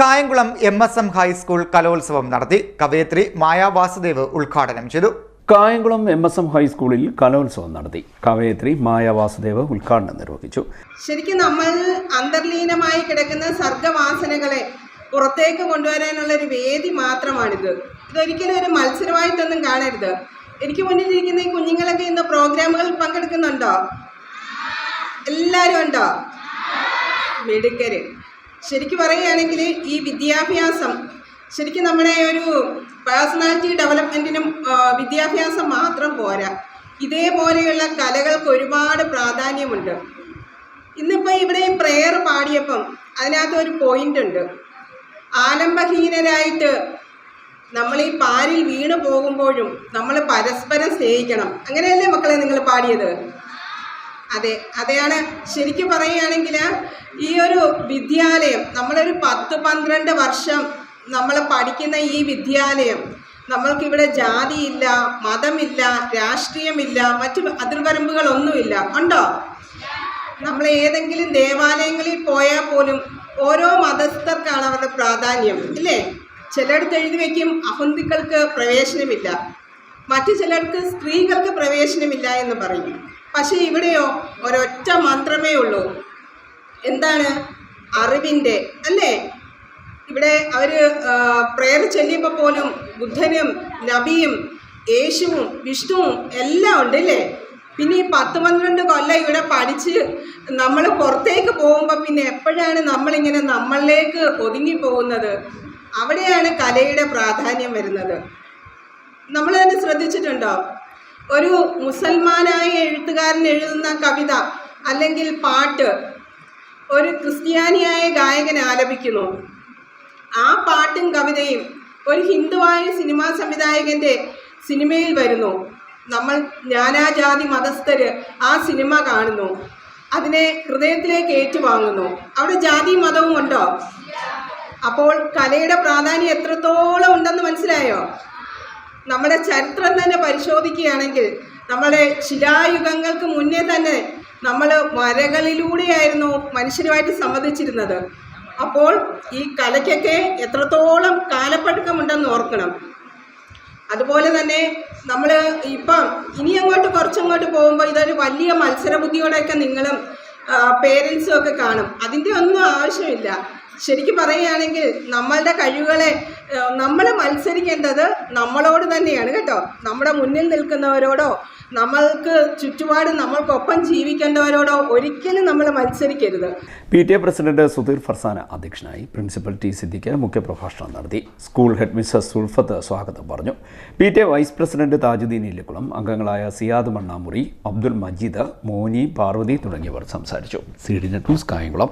Kayamkulam M S M high school കലോത്സവം നടത്തി. കവയത്രി മായ വാസുദേവ് ഉദ്ഘാടനം ചെയ്തു. കായംകുളം എം എസ് എം ഹൈസ്കൂളിൽ കലോത്സവം നടത്തി. കവയത്രി മായ വാസുദേവ് ഉദ്ഘാടനം നിർവഹിച്ചു. ശരിക്കും നമ്മൾ അന്തർലീനമായി കിടക്കുന്ന സർഗവാസനകളെ പുറത്തേക്ക് കൊണ്ടുവരാനുള്ള ഒരു വേദി മാത്രമാണിത്. ഇതൊരിക്കലും ഒരു മത്സരമായിട്ടൊന്നും കാണരുത്. എനിക്ക് മുന്നിലിരിക്കുന്ന ഈ കുഞ്ഞുങ്ങളൊക്കെ ഇന്ന് പ്രോഗ്രാമുകളിൽ പങ്കെടുക്കുന്നുണ്ടോ? എല്ലാവരും ഉണ്ടോ? മിടുക്കര്. ശരിക്കും പറയുകയാണെങ്കിൽ ഈ വിദ്യാഭ്യാസം ശരിക്കും നമ്മുടെ ഒരു പേഴ്സണാലിറ്റി ഡെവലപ്മെന്റിനും വിദ്യാഭ്യാസം മാത്രം പോരാ. ഇതേപോലെയുള്ള കലകൾക്ക് ഒരുപാട് പ്രാധാന്യമുണ്ട്. ഇന്നിപ്പോൾ ഇവിടെ പ്രെയർ പാടിയപ്പം അതിനകത്ത് ഒരു പോയിന്റ് ഉണ്ട്. ആലംബഹീനരായിട്ട് നമ്മൾ ഈ പാലിൽ വീണു പോകുമ്പോഴും നമ്മൾ പരസ്പരം സ്നേഹിക്കണം. അങ്ങനെയല്ലേ മക്കളെ നിങ്ങൾ പാടിയത്? അതെ അതെയാണ് ശരിക്കും പറയുകയാണെങ്കിൽ ഈ ഒരു വിദ്യാലയം നമ്മളൊരു പത്ത് പന്ത്രണ്ട് വർഷം നമ്മൾ പഠിക്കുന്ന ഈ വിദ്യാലയം നമ്മൾക്കിവിടെ ജാതിയില്ല മതമില്ല രാഷ്ട്രീയമില്ല മറ്റു അതിർവരമ്പുകളൊന്നുമില്ല. ഉണ്ടോ? നമ്മൾ ഏതെങ്കിലും ദേവാലയങ്ങളിൽ പോയാൽ പോലും ഓരോ മതസ്ഥർക്കാണ് അവരുടെ പ്രാധാന്യം ഇല്ലേ? ചിലയിടത്ത് എഴുതി വയ്ക്കും അഹന്തികൾക്ക് പ്രവേശനമില്ല. മറ്റു ചിലർക്ക് സ്ത്രീകൾക്ക് പ്രവേശനമില്ല എന്ന് പറയും. പക്ഷേ ഇവിടെയോ ഒരൊറ്റ മന്ത്രമേ ഉള്ളൂ. എന്താണ്? അറിവിന്റെ അല്ലേ? ഇവിടെ അവർ പ്രേയർ ചൊല്ലിയപ്പോൾ പോലും ബുദ്ധനും നബിയും യേശുവും വിഷ്ണുവും എല്ലാം ഉണ്ട് അല്ലേ? പിന്നെ ഈ പത്ത് പന്ത്രണ്ട് കൊല്ലം ഇവിടെ പഠിച്ച് നമ്മൾ പുറത്തേക്ക് പോകുമ്പോൾ പിന്നെ എപ്പോഴാണ് നമ്മളിങ്ങനെ നമ്മളിലേക്ക് ഒതുങ്ങി പോകുന്നത് അവിടെയാണ് കലയുടെ പ്രാധാന്യം വരുന്നത്. നമ്മൾ തന്നെ ശ്രദ്ധിച്ചിട്ടുണ്ടോ? ഒരു മുസൽമാനായ എഴുത്തുകാരൻ എഴുതുന്ന കവിത അല്ലെങ്കിൽ പാട്ട് ഒരു ക്രിസ്ത്യാനിയായ ഗായകൻ ആലപിക്കുന്നു. ആ പാട്ടും കവിതയും ഒരു ഹിന്ദുവായ സിനിമാ സംവിധായകന്റെ സിനിമയിൽ വരുന്നു. നമ്മൾ നാനാജാതി മതസ്ഥര് ആ സിനിമ കാണുന്നു. അതിനെ ഹൃദയത്തിലേക്ക് ഏറ്റുവാങ്ങുന്നു. അവിടെ ജാതി മതവും ഉണ്ടോ? അപ്പോൾ കലയുടെ പ്രാധാന്യം എത്രത്തോളം ഉണ്ടെന്ന് മനസ്സിലായോ? നമ്മുടെ ചരിത്രം തന്നെ പരിശോധിക്കുകയാണെങ്കിൽ നമ്മുടെ ശിലായുഗങ്ങൾക്ക് മുന്നേ തന്നെ നമ്മൾ മരകളിലൂടെയായിരുന്നു മനുഷ്യരുമായിട്ട് സംബന്ധിച്ചിരുന്നത് അപ്പോൾ ഈ കലയ്ക്കൊക്കെ എത്രത്തോളം കാലപ്പഴക്കമുണ്ടെന്ന് ഓർക്കണം. അതുപോലെ തന്നെ നമ്മൾ ഇപ്പം ഇനി അങ്ങോട്ട് കുറച്ചങ്ങോട്ട് പോകുമ്പോൾ ഇതൊരു വലിയ മത്സരബുദ്ധിയോടെയൊക്കെ നിങ്ങളും പേരൻസും ഒക്കെ കാണും. അതിന്റെ ഒന്നും ആവശ്യമില്ല. ശരിക്കും പറയുകയാണെങ്കിൽ നമ്മളുടെ കഴിവുകളെ നമ്മൾ മത്സരിക്കേണ്ടത് നമ്മളോട് തന്നെയാണ് കേട്ടോ. നമ്മുടെ മുന്നിൽ നിൽക്കുന്നവരോടോ നമ്മൾക്ക് ചുറ്റുപാട് നമ്മൾക്കൊപ്പം ജീവിക്കേണ്ടവരോടോ ഒരിക്കലും നമ്മൾ മത്സരിക്കരുത്. P. T. A president Sudheer Farsana അധ്യക്ഷനായി പ്രിൻസിപ്പൽ ടി. സിദ്ദിഖ് മുഖ്യപ്രഭാഷണം നടത്തി. സ്കൂൾ ഹെഡ് മിസ്സസ് സുൽഫത്ത് സ്വാഗതം പറഞ്ഞു. P. T. A vice president Thajudheen Illikkulam അംഗങ്ങളായ സിയാദ് മണ്ണാമുറി അബ്ദുൽ മജീദ് മോനി പാർവതി തുടങ്ങിയവർ സംസാരിച്ചു. C. D. Net news Kayamkulam.